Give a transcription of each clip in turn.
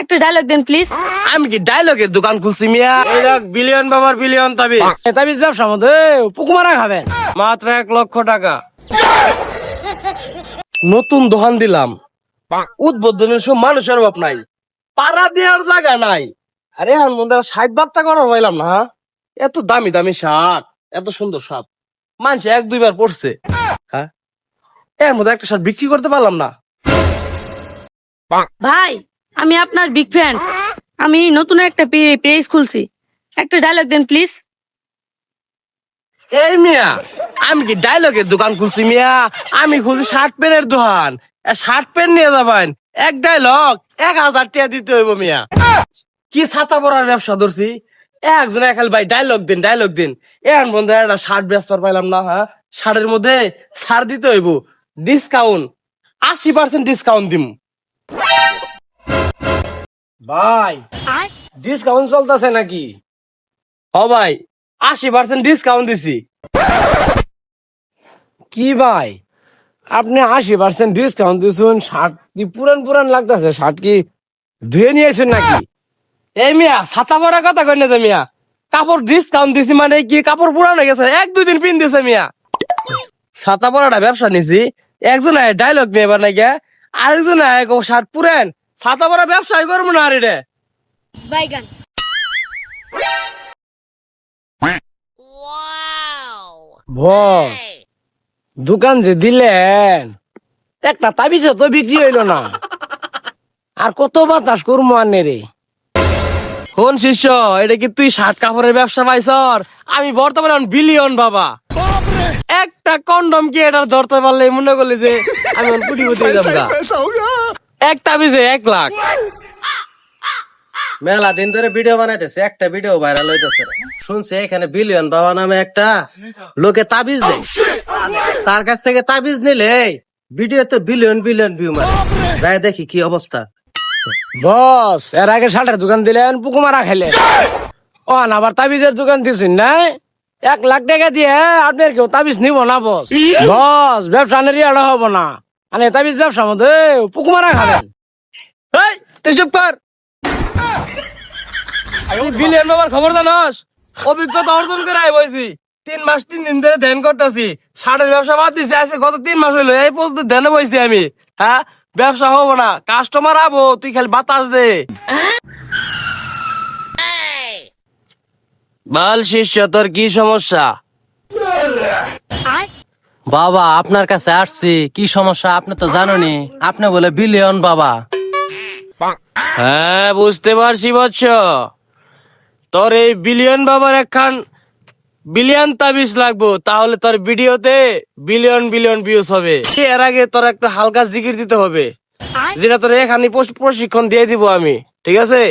একটা dialogue then please আমি কি ডায়লগের দোকান খুলছি মিয়া? এই দেখ বিলিয়ন বাবার বিলিয়ন তাবিজ। তাবিজ ব্যবসার মধ্যে পুকুমারা খাবেন। মাত্র এক লক্ষ টাকা। নতুন দোকান দিলাম। উদ্বোধনের সব মানুষের অভাব নাই। পাড়া দেওয়ার জায়গা নাই। আরে আর মধ্যে ষাট বারটা করার পাইলাম না হ্যাঁ? এত দামি দামি শার্ট এত সুন্দর শার্ট। মানুষ এক দুইবার পড়ছে হ্যাঁ? এর মধ্যে একটা শার্ট বিক্রি করতে পারলাম না। ভাই আমি আপনার বিগ ফ্যান আমি নতুন একটা পেজ খুলছি। একটা ডায়লগ দেন প্লিজ এই মিয়া, আমি কি ডায়লগের দোকান খুলছি মিয়া? আমি খুলছি শার্ট প্যান্টের দোকান। শার্ট প্যান্ট নিয়ে যাবেন। এক ডায়লগ এক হাজার টাকা দিতে হইব মিয়া। কি ছাতা পরার ব্যবসা ধরছি? একজন একাল ভাই ডায়লগ দিন ডায়লগ দিন। এখন বন্ধু, একটা শার্ট ব্যস্ত পাইলাম না হ্যাঁ? শার্টের মধ্যে ছাড় দিতে হইব। ডিসকাউন্ট আশি পার্সেন্ট ডিসকাউন্ট দিম। ভাই ডিসকাউন্ট চলতেছে নাকি? হ ভাই আশি পার্সেন্ট ডিসকাউন্ট দিছি। কি ভাই? আপনি আশি পার্সেন্ট ডিসকাউন্ট দিচ্ছেন শার্ট কি পুরান পুরান লাগতেছে শার্ট কি ধুয়ে নিয়েছেন নাকি? এই মিয়া ছাতা পরা কথা কই না যে মিয়া। কাপড় ডিসকাউন্ট দিছি মানে কি কাপড় পুরানো গেছে? এক দুই দিন পিন দিছে মিয়া। ছাতা পরাটা ব্যবসা নিছি একজন ডায়লগ নিয়ে এবার নাকি আরেকজন শার্ট পুরেন। ছাতা পরা ব্যবসায় করব না রে বাইগান। বস দোকান যে দিলেন একটা তাবিজ তো বিক্রি হইল না। আর কত বাতাস করব আনে রে। কোন শিষ্য এটা কি তুই শার্ট কাপড়ের ব্যবসা পাইছর? আমি বর্তমানে বিলিয়ন বাবা। একটা কন্ডম কি এটা ধরতে পারলে মনে করলি যে আমি কোটিপতি যাব। এক তাবিজে এক লাখ। মেলা দিন ধরে ভিডিও বানাইতেছে একটা ভিডিও ভাইরাল হইতেছে। শুনছে এখানে বিলিয়ন বাবা নামে একটা লোকে তাবিজ দেয়। তার কাছ থেকে তাবিজ নিলে ভিডিওতে বিলিয়ন বিলিয়ন ভিউ মারে। যাই দেখি কি অবস্থা। বস এর আগে শার্টের দোকান দিলেন পুকুমারা খেলেন। ও না আবার তাবিজের দোকান দিয়েছেন নাই? এক লাখ টাকা দিয়ে আপনার কেউ তাবিজ নিব না বস। বস ব্যবসা ইয়াটা হব না। মানে তাবিজ ব্যবসার মধ্যে পুকুমারা খাবেন এই তুই চুপ কর। আমি বিলিয়ন বাবার খবর জানাস? অভিজ্ঞতা অর্জন করে আই বইছি। তিন মাস তিন দিন ধরে ধ্যান করতেছি। ব্যবসা বাদ দিছি আজকে গত তিন মাস হইল এই পর্যন্ত ধ্যানে বইছি আমি। হ্যাঁ ব্যবসা হব না কাস্টমার আবো তুই খালি বাতাস দে। বল শিষ্য তোর কি সমস্যা? বাবা আপনার কাছে আসছি। কি সমস্যা? আপনি তো জানেনি। আপনি বলে বিলিয়ন বাবা। হ্যাঁ বুঝতে পারছি বৎস তোর এই বিলিয়ন বাবার একখান বিলিয়ন তাবিজ লাগবো। তাহলে তোর ভিডিওতে বিলিয়ন বিলিয়ন ভিউজ হবে। এর আগে তোর একটা হালকা জিকির দিতে হবে। যেটা তোর এখানে প্রশিক্ষণ দিয়ে দিব আমি। ঠিক আছে?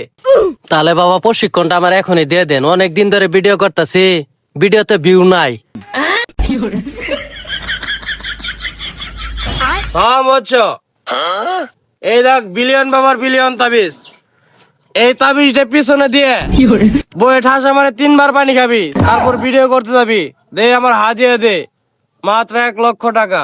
তাহলে বাবা প্রশিক্ষণটা আমার এখনই দিয়ে দেন। অনেক দিন ধরে ভিডিও করতেছি। ভিডিওতে ভিউ নাই। হ্যাঁ বৎস এই দেখ বিলিয়ন বাবার বিলিয়ন তাবিজ। এই তাবিজটা পিছনে দিয়ে বইয়ে ঠাসা মানে তিনবার পানি খাবি তারপর ভিডিও করতে যাবি। দে আমার হাজিয়ে দে। মাত্র এক লক্ষ টাকা।